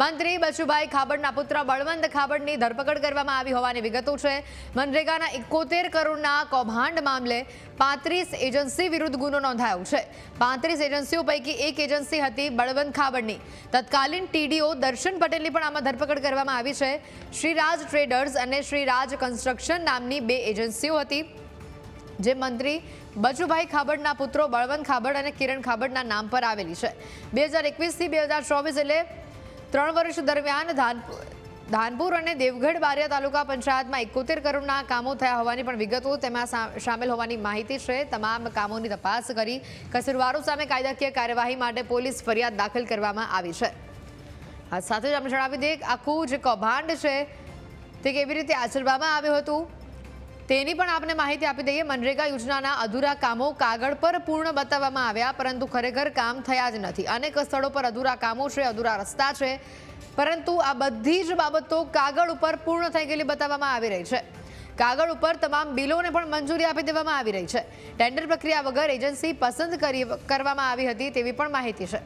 મંત્રી બચુભાઈ ખાબડના પુત્ર બળવંત ખાબડની ધરપકડ કરવામાં આવી હોવાની વિગતો છે. મનરેગાના એકોતેર કરોડના કૌભાંડ મામલે પાંત્રીસ એજન્સી વિરુદ્ધ ગુનો નોંધાયો છે. પાંત્રીસ એજન્સીઓ પૈકી એક એજન્સી હતી બળવંત ખાબડની. તત્કાલીન ટીડીઓ દર્શન પટેલની પણ આમાં ધરપકડ કરવામાં આવી છે. શ્રીરાજ ટ્રેડર્સ અને શ્રીરાજ કન્સ્ટ્રક્શન નામની બે એજન્સીઓ હતી. જે મંત્રી બચુભાઈ ખાબડના પુત્રો બળવંત ખાબડ અને કિરણ ખાબડના નામ પર આવેલી છે. બે હજાર એકવીસથી બે હજાર ચોવીસ એટલે ત્રણ વર્ષ દરમિયાન ધાનપુર અને દેવગઢ બારિયા તાલુકા પંચાયતમાં એકોતેર કરોડના કામો થયા હોવાની પણ વિગતો તેમાં સામેલ હોવાની માહિતી છે. તમામ કામોની તપાસ કરી કસૂરવારો સામે કાયદાકીય કાર્યવાહી માટે પોલીસ ફરિયાદ દાખલ કરવામાં આવી છે. સાથે જ આપણે જણાવી દઈએ આખું જે કૌભાંડ છે તે કેવી રીતે આચરવામાં આવ્યું હતું? તેની પણ આપને માહિતી આપી દઈએ, મનરેગા યોજનાના અધૂરા કામો કાગળ પર પૂર્ણ બતાવવામાં આવ્યા, પરંતુ ખરેખર કામ થયા જ નથી. અનેક સ્થળો પર અધૂરા કામો છે, અધૂરા રસ્તા છે, પરંતુ આ બધી જ બાબતો કાગળ ઉપર પૂર્ણ થઈ ગયેલી બતાવવામાં આવી રહી છે. કાગળ ઉપર તમામ બિલોને પણ મંજૂરી આપી દેવામાં આવી રહી છે. ટેન્ડર પ્રક્રિયા વગર એજન્સી પસંદ કરી, કરવામાં આવી હતી તેવી પણ માહિતી છે.